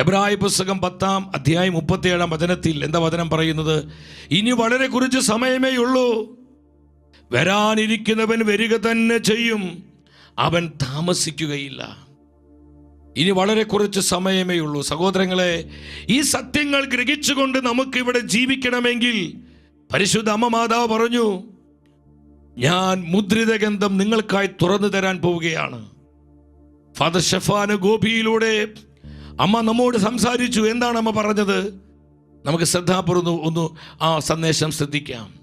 എബ്രായ പുസ്തകം പത്താം അധ്യായം മുപ്പത്തിയേഴാം വചനത്തിൽ എന്താ വചനം പറയുന്നത്? ഇനി വളരെ കുറച്ച് സമയമേ ഉള്ളൂ. വരാനിരിക്കുന്നവൻ വരിക തന്നെ ചെയ്യും. അവൻ താമസിക്കുകയില്ല. ഇനി വളരെ കുറച്ച് സമയമേ ഉള്ളൂ. സഹോദരങ്ങളെ ഈ സത്യങ്ങൾ ഗ്രഹിച്ചുകൊണ്ട് നമുക്ക് ഇവിടെ ജീവിക്കണമെങ്കിൽ പരിശുദ്ധ അമ്മ മാതാവ് പറഞ്ഞു ഞാൻ മുദ്രിത ഗന്ധം നിങ്ങൾക്കായി തുറന്നു തരാൻ പോവുകയാണ്. ഫാദർ ഷെഫാന് ഗോപിയിലൂടെ അമ്മ നമ്മോട് സംസാരിച്ചു. എന്താണ് അമ്മ പറഞ്ഞത്? നമുക്ക് ശ്രദ്ധാപൂർവം ഒന്ന് ആ സന്ദേശം ശ്രദ്ധിക്കാം.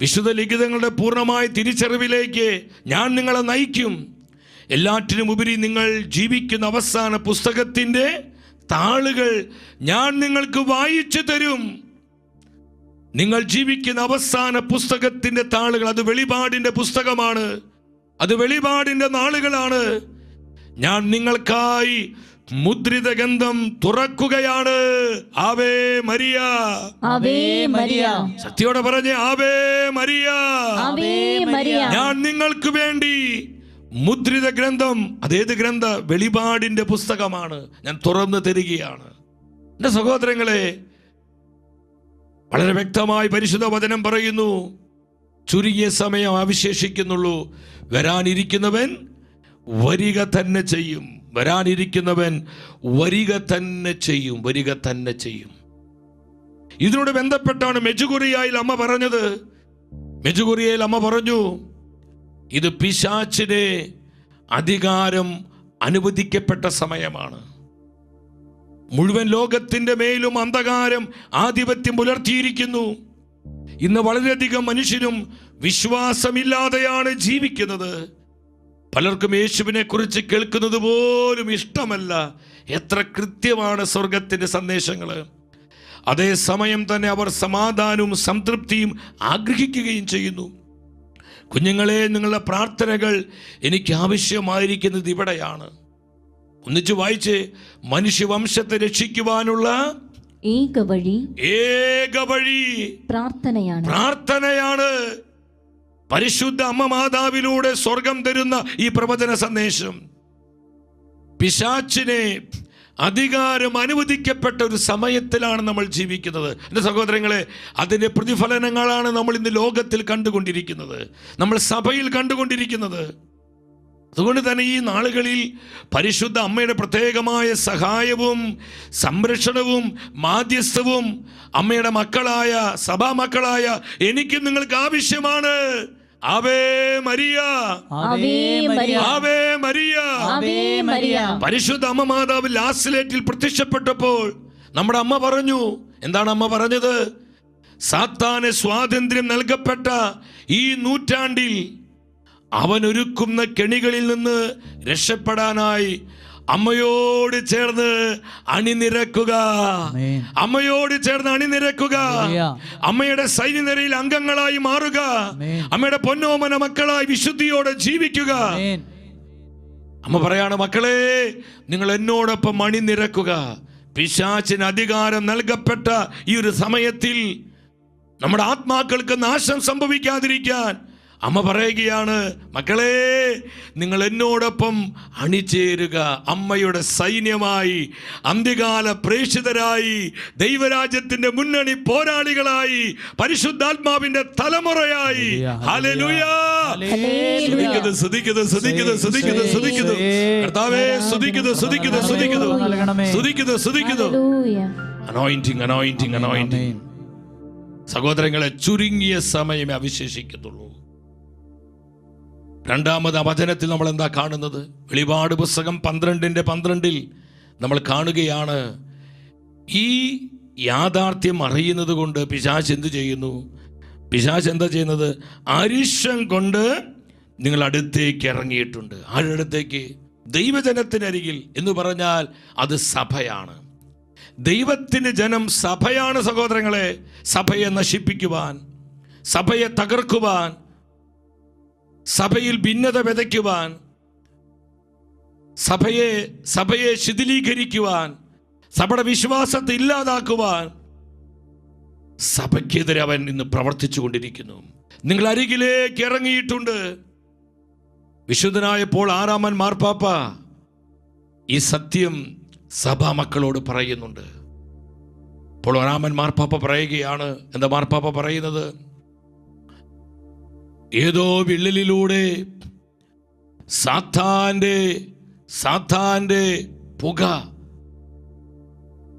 വിശുദ്ധ ലിഖിതങ്ങളുടെ പൂർണമായ തിരിച്ചറിവിലേക്ക് ഞാൻ നിങ്ങളെ നയിക്കും. എല്ലാറ്റിനും ഉപരി നിങ്ങൾ ജീവിക്കുന്ന അവസാന പുസ്തകത്തിന്റെ താളുകൾ ഞാൻ നിങ്ങൾക്ക് വായിച്ചു തരും. നിങ്ങൾ ജീവിക്കുന്ന അവസാന പുസ്തകത്തിന്റെ താളുകൾ അത് വെളിപാടിന്റെ പുസ്തകമാണ്. അത് വെളിപാടിന്റെ നാളുകളാണ്. ഞാൻ നിങ്ങൾക്കായി മുദ്രിത ഗന്ധം തുറക്കുകയാണ്. Ave Maria. Ave Maria. സത്യോടെ പറഞ്ഞ് ആവേ മരിയ. Ave Maria. ഞാൻ നിങ്ങൾക്ക് വേണ്ടി മുദ്രിത ഗ്രന്ഥം അതേത് ഗ്രന്ഥ വെളിപാടിന്റെ പുസ്തകമാണ് ഞാൻ തുറന്നു തരികയാണ്. എന്റെ സഹോദരങ്ങളെ വളരെ വ്യക്തമായി പരിശുദ്ധ വചനം പറയുന്നു. ചുരുങ്ങിയ സമയം അവശേഷിക്കുന്നുള്ളൂ. വരാനിരിക്കുന്നവൻ വരിക തന്നെ ചെയ്യും. വരാനിരിക്കുന്നവൻ വരിക തന്നെ ചെയ്യും വരിക തന്നെ ചെയ്യും. ഇതിനോട് ബന്ധപ്പെട്ടാണ് മെജുകുറിയായിൽ അമ്മ പറഞ്ഞത്. മെജുകുറിയയിൽ അമ്മ പറഞ്ഞു ഇത് പിശാച്ചിനെ അധികാരം അനുവദിക്കപ്പെട്ട സമയമാണ്. മുഴുവൻ ലോകത്തിന്റെ മേലും അന്ധകാരം ആധിപത്യം പുലർത്തിയിരിക്കുന്നു. ഇന്ന് വളരെയധികം മനുഷ്യരും വിശ്വാസമില്ലാതെയാണ് ജീവിക്കുന്നത്. പലർക്കും യേശുവിനെ കുറിച്ച് കേൾക്കുന്നത് പോലും ഇഷ്ടമല്ല. എത്ര കൃത്യമാണ് സ്വർഗത്തിന്റെ സന്ദേശങ്ങൾ. അതേസമയം തന്നെ അവർ സമാധാനവും സംതൃപ്തിയും ആഗ്രഹിക്കുകയും ചെയ്യുന്നു. കുഞ്ഞുങ്ങളെ നിങ്ങളുടെ പ്രാർത്ഥനകൾ എനിക്ക് ആവശ്യമായിരിക്കുന്നത് ഇവിടെയാണ്. ഒന്നിച്ച് വായിച്ച്. മനുഷ്യവംശത്തെ രക്ഷിക്കുവാനുള്ള ഏക വഴി ഏക വഴി പ്രാർത്ഥനയാണ്. പ്രാർത്ഥനയാണ്. പരിശുദ്ധ അമ്മ മാതാവിലൂടെ സ്വർഗം തരുന്ന ഈ പ്രവചന സന്ദേശം. പിശാച്ചിനെ അധികാരം അനുവദിക്കപ്പെട്ട ഒരു സമയത്തിലാണ് നമ്മൾ ജീവിക്കുന്നത്. എന്റെ സഹോദരങ്ങളെ അതിന്റെ പ്രതിഫലനങ്ങളാണ് നമ്മൾ ഇന്ന് ലോകത്തിൽ കണ്ടുകൊണ്ടിരിക്കുന്നത്. നമ്മൾ സഭയിൽ കണ്ടുകൊണ്ടിരിക്കുന്നത്. അതുകൊണ്ട് തന്നെ ഈ നാളുകളിൽ പരിശുദ്ധ അമ്മയുടെ പ്രത്യേകമായ സഹായവും സംരക്ഷണവും മാധ്യസ്ഥവും അമ്മയുടെ മക്കളായ സഭാ മക്കളായ എനിക്കും നിങ്ങൾക്ക് ആവശ്യമാണ്. പരിശുദ്ധ അമ്മ മാതാവ് ലാസ്റ്റിലേറ്റിൽ പ്രത്യക്ഷപ്പെട്ടപ്പോൾ നമ്മുടെ അമ്മ പറഞ്ഞു എന്താണ് അമ്മ പറഞ്ഞത്? സാത്താന് സ്വാതന്ത്ര്യം നൽകപ്പെട്ട ഈ നൂറ്റാണ്ടിൽ അവൻ ഒരുക്കുന്ന കെണികളിൽ നിന്ന് രക്ഷപ്പെടാനായി അമ്മയോട് ചേർന്ന് അണിനിരക്കുക. അമ്മയോട് ചേർന്ന് അണിനിരക്കുക. അമ്മയുടെ സൈന്യനിരയിൽ അംഗങ്ങളായി മാറുക. അമ്മയുടെ പൊന്നോമന മക്കളായി വിശുദ്ധിയോടെ ജീവിക്കുക. അമ്മ പറയാണ് മക്കളെ നിങ്ങൾ എന്നോടൊപ്പം അണിനിരക്കുക പിശാചിന് അധികാരം നൽകപ്പെട്ട ഈ ഒരു സമയത്തിൽ നമ്മുടെ ആത്മാക്കൾക്ക് നാശം സംഭവിക്കാതിരിക്കാൻ അമ്മ പറയുകയാണ് മക്കളെ നിങ്ങൾ എന്നോടൊപ്പം അണിചേരുക. അമ്മയുടെ സൈന്യമായി അന്ത്യകാല പ്രേക്ഷിതരായി ദൈവരാജ്യത്തിന്റെ മുന്നണി പോരാളികളായി പരിശുദ്ധാത്മാവിന്റെ തലമുറയായി. Anointing anointing anointing. സഹോദരങ്ങളെ ചുരുങ്ങിയ സമയമേ അവശേഷിക്കുന്നുള്ളൂ രണ്ടാമത് വചനത്തിൽ നമ്മൾ എന്താ കാണുന്നത്? വെളിപാട് പുസ്തകം പന്ത്രണ്ടിന്റെ പന്ത്രണ്ടിൽ നമ്മൾ കാണുകയാണ് ഈ യാഥാർത്ഥ്യം അറിയുന്നത് കൊണ്ട് പിശാച് എന്ത് ചെയ്യുന്നു? പിശാച് എന്താ ചെയ്യുന്നത്? അരിശം കൊണ്ട് നിങ്ങൾ അടുത്തേക്ക് ഇറങ്ങിയിട്ടുണ്ട്. ആരുടെ അടുത്തേക്ക് ദൈവജനത്തിനരികിൽ എന്ന് പറഞ്ഞാൽ അത് സഭയാണ്. ദൈവത്തിന് ജനം സഭയാണ് സഹോദരങ്ങളെ. സഭയെ നശിപ്പിക്കുവാൻ സഭയെ തകർക്കുവാൻ സഭയിൽ ഭിന്നത വിതയ്ക്കുവാൻ സഭയെ സഭയെ ശിഥിലീകരിക്കുവാൻ സഭയുടെ വിശ്വാസത്തെ ഇല്ലാതാക്കുവാൻ സഭയ്ക്കെതിരെ അവൻ ഇന്ന് പ്രവർത്തിച്ചു കൊണ്ടിരിക്കുന്നു. നിങ്ങൾ അരികിലേക്ക് ഇറങ്ങിയിട്ടുണ്ട്. വിശുദ്ധനായപ്പോൾ ആറാമൻ മാർപ്പാപ്പ ഈ സത്യം സഭാ മക്കളോട് പറയുന്നുണ്ട്. അപ്പോൾ ആറാമൻ മാർപ്പാപ്പ പറയുകയാണ്. എന്താ മാർപ്പാപ്പ പറയുന്നത്? ഏതോ വിള്ളലിലൂടെ സാത്താന്റെ സാത്താന്റെ പുക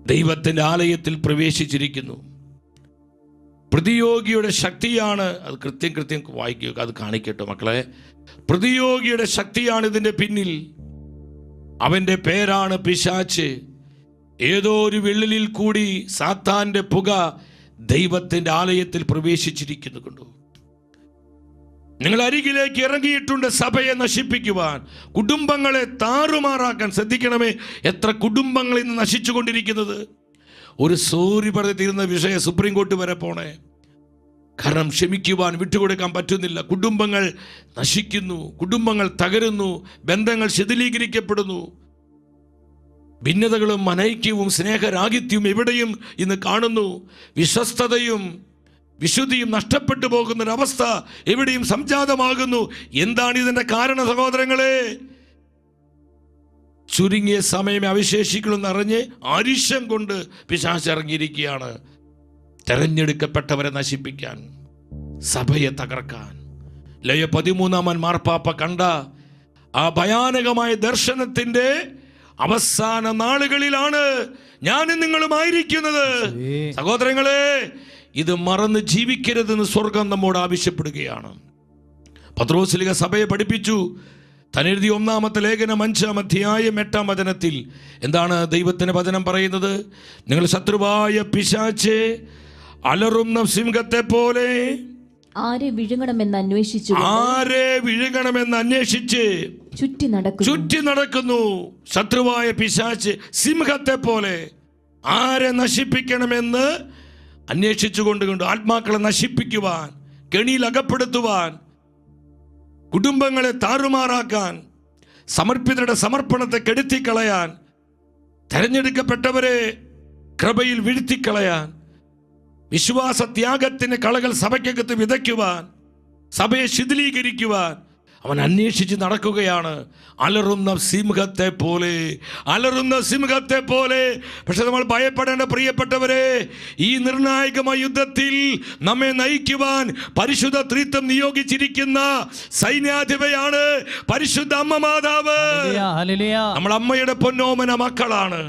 ദൈവത്തിന്റെ ആലയത്തിൽ പ്രവേശിച്ചിരിക്കുന്നു. പ്രതിയോഗിയുടെ ശക്തിയാണ് അത് കൃത്യം കൃത്യം വായിക്കുക അത് കാണിക്കട്ടെ മക്കളെ. പ്രതിയോഗിയുടെ ശക്തിയാണ് ഇതിന്റെ പിന്നിൽ. അവന്റെ പേരാണ് പിശാച്ച്. ഏതോ ഒരു വിള്ളലിൽ കൂടി സാത്താന്റെ പുക ദൈവത്തിന്റെ ആലയത്തിൽ പ്രവേശിച്ചിരിക്കുന്നു കൊണ്ടു. നിങ്ങൾ അരികിലേക്ക് ഇറങ്ങിയിട്ടുണ്ട് സഭയെ നശിപ്പിക്കുവാൻ. കുടുംബങ്ങളെ താറുമാറാക്കാൻ ശ്രദ്ധിക്കണമേ. എത്ര കുടുംബങ്ങൾ ഇന്ന് നശിച്ചുകൊണ്ടിരിക്കുന്നത്. ഒരു സോറി പറഞ്ഞ് തീരുന്ന വിഷയം സുപ്രീം കോർട്ട് വരെ പോണേ. കാരണം ക്ഷമിക്കുവാൻ വിട്ടുകൊടുക്കാൻ പറ്റുന്നില്ല. കുടുംബങ്ങൾ നശിക്കുന്നു. കുടുംബങ്ങൾ തകരുന്നു. ബന്ധങ്ങൾ ശിഥിലീകരിക്കപ്പെടുന്നു. ഭിന്നതകളും അനൈക്യവും സ്നേഹരാഹിത്യവും എവിടെയും ഇന്ന് കാണുന്നു. വിശ്വസ്തതയും വിശുദ്ധിയും നഷ്ടപ്പെട്ടു പോകുന്നൊരവസ്ഥ എവിടെയും സംജാതമാകുന്നു. എന്താണ് ഇതിന്റെ കാരണ സഹോദരങ്ങളെ? ചുരുങ്ങിയ സമയം അവശേഷിക്കണമെന്ന് അറിഞ്ഞ് ആരുഷ്യം കൊണ്ട് പിശാച് ഇറങ്ങിയിരിക്കുകയാണ്. തെരഞ്ഞെടുക്കപ്പെട്ടവരെ നശിപ്പിക്കാൻ സഭയെ തകർക്കാൻ. ലയ പതിമൂന്നാമൻ മാർപ്പാപ്പ കണ്ട ആ ഭയാനകമായ ദർശനത്തിന്റെ അവസാന നാളുകളിലാണ് ഞാനും നിങ്ങളുമായിരിക്കുന്നത്. സഹോദരങ്ങളെ ഇത് മറന്ന് ജീവിക്കരുതെന്ന് സ്വർഗം നമ്മോട് ആവശ്യപ്പെടുകയാണ്. പത്രോസ്ലിക സഭയെ പഠിപ്പിച്ചു. തനിരുതി ഒന്നാമത്തെ ലേഖനം അഞ്ചാം അധ്യായം എട്ടാം വചനത്തിൽ എന്താണ് ദൈവത്തിന്റെ വചനം പറയുന്നത്? നിങ്ങൾ ശത്രുവായ പിശാച്ച് അലറുന്ന സിംഹത്തെ പോലെ ആരെ വിഴുങ്ങണമെന്ന് അന്വേഷിച്ചു. ആരെ വിഴുങ്ങണമെന്ന് അന്വേഷിച്ച് ചുറ്റി നടക്കുന്നു. ചുറ്റി നടക്കുന്നു. ശത്രുവായ പിശാച്ച് സിംഹത്തെ പോലെ ആരെ നശിപ്പിക്കണമെന്ന് അന്വേഷിച്ചുകൊണ്ട് കൊണ്ട്. ആത്മാക്കളെ നശിപ്പിക്കുവാൻ കെണിയിൽ അകപ്പെടുത്തുവാൻ കുടുംബങ്ങളെ താറുമാറാക്കാൻ സമർപ്പിതരുടെ സമർപ്പണത്തെ കെടുത്തിക്കളയാൻ തെരഞ്ഞെടുക്കപ്പെട്ടവരെ കൃപയിൽ വീഴ്ത്തിക്കളയാൻ വിശ്വാസത്യാഗത്തിന് കളകൾ സഭയ്ക്കകത്ത് വിതയ്ക്കുവാൻ സഭയെ ശിഥിലീകരിക്കുവാൻ അവൻ അന്വേഷിച്ച് നടക്കുകയാണ്. അലറുന്ന സിംഹത്തെ പോലെ അലറുന്ന സിംഹത്തെ പോലെ. പക്ഷെ നമ്മൾ ഭയപ്പെടേണ്ട പ്രിയപ്പെട്ടവരെ ഈ നിർണായകമായ യുദ്ധത്തിൽ നമ്മെ നയിക്കുവാൻ പരിശുദ്ധ ത്രിത്വം നിയോഗിച്ചിരിക്കുന്ന സൈന്യാധിപയാണ് പരിശുദ്ധ അമ്മ മാതാവ്. നമ്മൾ അമ്മയുടെ പൊന്നോമന മക്കളാണ്.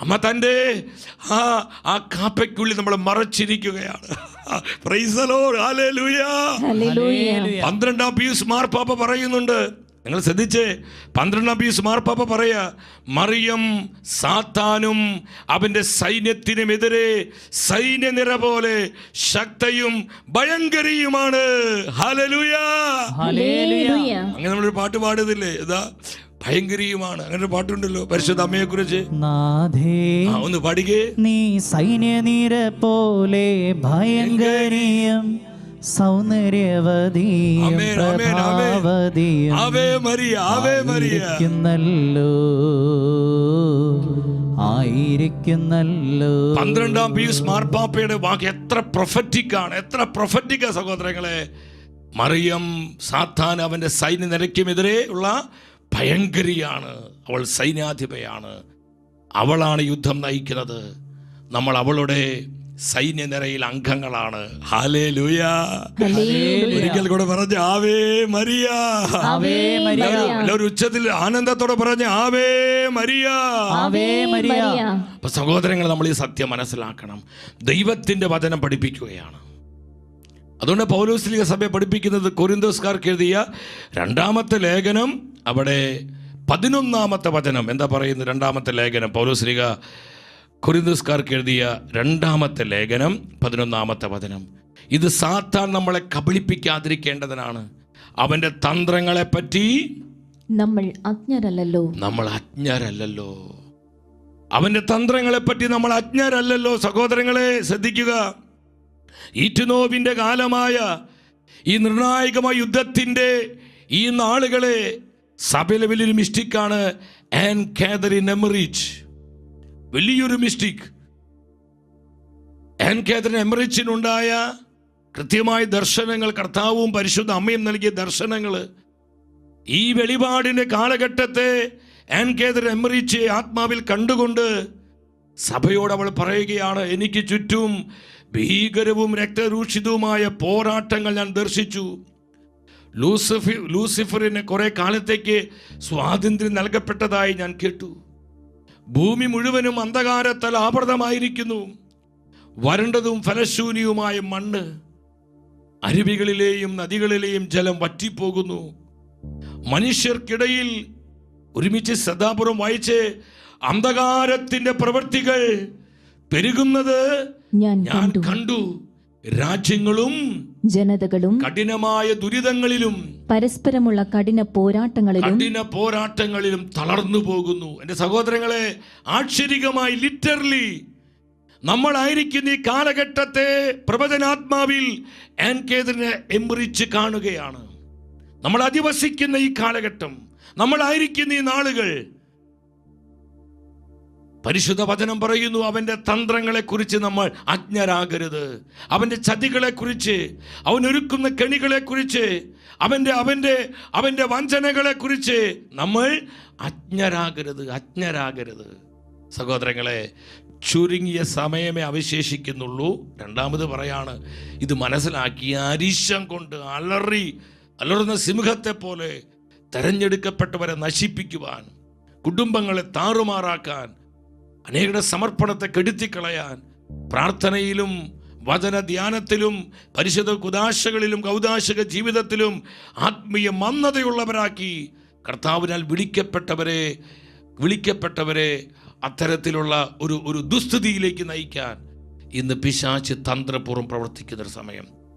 അമ്മ തന്റെ ആ ആ കാപ്പയ്ക്കുള്ളിൽ നമ്മൾ മറച്ചിരിക്കുകയാണ്. Praise the Lord. Hallelujah. Hallelujah hallelujah. പന്ത്രണ്ടാം പീസ് മാർപ്പാപ്പ പറയുന്നുണ്ട്. നിങ്ങൾ ശ്രദ്ധിച്ചേ? പന്ത്രണ്ടാം പീസ് മാർപ്പാപ്പ പറയാ മറിയം സാത്താനും അവന്റെ സൈന്യത്തിനുമെതിരെ സൈന്യനിര പോലെ ശക്തയും ഭയങ്കരിയുമാണ്. അങ്ങനെ നമ്മളൊരു പാട്ട് പാടുന്നില്ലേ ഇതാ ഭയങ്കരിയുമാണ്. അങ്ങനെ ഒരു പാട്ടുണ്ടല്ലോ പരിശുദ്ധ അമ്മയെ കുറിച്ച് ഒന്ന് പാടിക്കേ. നീ സൈന്യനിര പോലെ ഭയങ്കരീയം സൗന്ദര്യവതിയുന്നല്ലോ ആയിരിക്കുന്നല്ലോ. പന്ത്രണ്ടാം പീസ് മാർപ്പാപ്പയുടെ വാക്ക് എത്ര പ്രൊഫറ്റിക് ആണ് എത്ര പ്രൊഫറ്റിക്ക സഹോദരങ്ങളെ. മറിയം സാത്താൻ അവന്റെ സൈന്യ നിരക്കുമെതിരെ ഉള്ള ഭയങ്കരിയാണ്. അവൾ സൈന്യാധിപയാണ്. അവളാണ് യുദ്ധം നയിക്കുന്നത്. നമ്മൾ അവളുടെ സൈന്യനിരയിൽ അംഗങ്ങളാണ്. ഹാലേ ലൂയ ഒരിക്കൽ കൂടെ പറഞ്ഞ ആവേ മരിയ. എല്ലാവരും ഉച്ചത്തിൽ ആനന്ദത്തോടെ പറഞ്ഞ ആവേ മരിയ. അപ്പൊ സഹോദരങ്ങൾ നമ്മൾ ഈ സത്യം മനസ്സിലാക്കണം. ദൈവത്തിന്റെ വചനം പഠിപ്പിക്കുകയാണ്. അതുകൊണ്ട് പൗലോസ്ലിക സഭയെ പഠിപ്പിക്കുന്നത് കൊരിന്തോസ്കാർക്ക് എഴുതിയ രണ്ടാമത്തെ ലേഖനം അവിടെ പതിനൊന്നാമത്തെ വചനം. എന്താ പറയുന്നത്? രണ്ടാമത്തെ ലേഖനം. പൗലോസ്ലിക കൊരിന്തോസ്കാർക്ക് എഴുതിയ രണ്ടാമത്തെ ലേഖനം പതിനൊന്നാമത്തെ വചനം. ഇത് സാത്താൻ നമ്മളെ കബളിപ്പിക്കാതിരിക്കേണ്ടതിനാണ്. അവന്റെ തന്ത്രങ്ങളെ പറ്റി നമ്മൾ അജ്ഞരല്ലല്ലോ. നമ്മൾ അജ്ഞരല്ലല്ലോ. അവന്റെ തന്ത്രങ്ങളെ പറ്റി നമ്മൾ അജ്ഞരല്ലല്ലോ. സഹോദരങ്ങളെ ശ്രദ്ധിക്കുക. ഈറ്റുനോവിന്റെ കാലമായ ഈ നിർണായകമായ യുദ്ധത്തിന്റെ ഈ നാളുകളെ സഭയിലെ വലിയൊരു മിസ്റ്റിക്കാണ് ആൻ കാതറിൻ എമറിച്ച്. വലിയൊരു മിസ്റ്റിക് ആൻ കാതറിൻ എമറിച്ചിനുണ്ടായ കൃത്യമായ ദർശനങ്ങൾ കർത്താവും പരിശുദ്ധ അമ്മയും നൽകിയ ദർശനങ്ങൾ ഈ വെളിപാടിന്റെ കാലഘട്ടത്തെ ആൻ കേദർ എമറിച്ച് ആത്മാവിൽ കണ്ടുകൊണ്ട് സഭയോട് അവൾ പറയുകയാണ് എനിക്ക് ചുറ്റും ഭീകരവും രക്തരൂഷിതവുമായ പോരാട്ടങ്ങൾ ഞാൻ ദർശിച്ചു. ലൂസിഫി ലൂസിഫറിന് കുറേ കാലത്തേക്ക് സ്വാതന്ത്ര്യം നൽകപ്പെട്ടതായി ഞാൻ കേട്ടു. ഭൂമി മുഴുവനും അന്ധകാരത്താൽ ആവൃതമായിരിക്കുന്നു. വരണ്ടതും ഫലശൂന്യവുമായ മണ്ണ് അരുവികളിലെയും നദികളിലെയും ജലം വറ്റിപ്പോകുന്നു. മനുഷ്യർക്കിടയിൽ ഒരുമിച്ച് ശ്രദ്ധാപൂർവം വായിച്ച് അന്ധകാരത്തിന്റെ പ്രവൃത്തികൾ പെരുകുന്നത് ഞാൻ കണ്ടു. രാജ്യങ്ങളും ജനതകളും കഠിനമായ ദുരിതങ്ങളിലും പരസ്പരമുള്ള കഠിന പോരാട്ടങ്ങളിലും കഠിന പോരാട്ടങ്ങളിലും തളർന്നു പോകുന്നു. എന്റെ സഹോദരങ്ങളെ ആക്ഷരികമായി ലിറ്ററലി നമ്മളായിരിക്കുന്ന ഈ കാലഘട്ടത്തെ പ്രവചനാത്മാവിൽ ആൻകേതിനെ കേന്ദ്രനെ കാണുകയാണ്. നമ്മൾ അധിവസിക്കുന്ന ഈ കാലഘട്ടം നമ്മളായിരിക്കുന്ന ഈ നാളുകൾ പരിശുദ്ധ വചനം പറയുന്നു അവന്റെ തന്ത്രങ്ങളെക്കുറിച്ച് നമ്മൾ അജ്ഞരാകരുത്. അവന്റെ ചതികളെക്കുറിച്ച് അവനൊരുക്കുന്ന കെണികളെക്കുറിച്ച് അവന്റെ അവന്റെ അവന്റെ വഞ്ചനകളെക്കുറിച്ച് നമ്മൾ അജ്ഞരാകരുത് അജ്ഞരാകരുത്. സഹോദരങ്ങളെ ചുരുങ്ങിയ സമയമേ അവശേഷിക്കുന്നുള്ളൂ. രണ്ടാമത് പറയാണ് ഇത് മനസ്സിലാക്കി അരിശം കൊണ്ട് അലറി അലറുന്ന സിംഹത്തെ പോലെ തെരഞ്ഞെടുക്കപ്പെട്ടവരെ നശിപ്പിക്കുവാൻ കുടുംബങ്ങളെ താറുമാറാക്കാൻ അനേകരുടെ സമർപ്പണത്തെ കെടുത്തിക്കളയാൻ പ്രാർത്ഥനയിലും വചന ധ്യാനത്തിലും പരിശുദ്ധ കുദാശകളിലും കൗദാശക ജീവിതത്തിലും ആത്മീയ മന്ദതയുള്ളവരാക്കി കർത്താവിനാൽ വിളിക്കപ്പെട്ടവരെ വിളിക്കപ്പെട്ടവരെ അത്തരത്തിലുള്ള ഒരു ഒരു ദുസ്ഥിതിയിലേക്ക് നയിക്കാൻ ഇന്ന് പിശാച്ച് തന്ത്രപൂർവം പ്രവർത്തിക്കുന്നൊരു സമയം.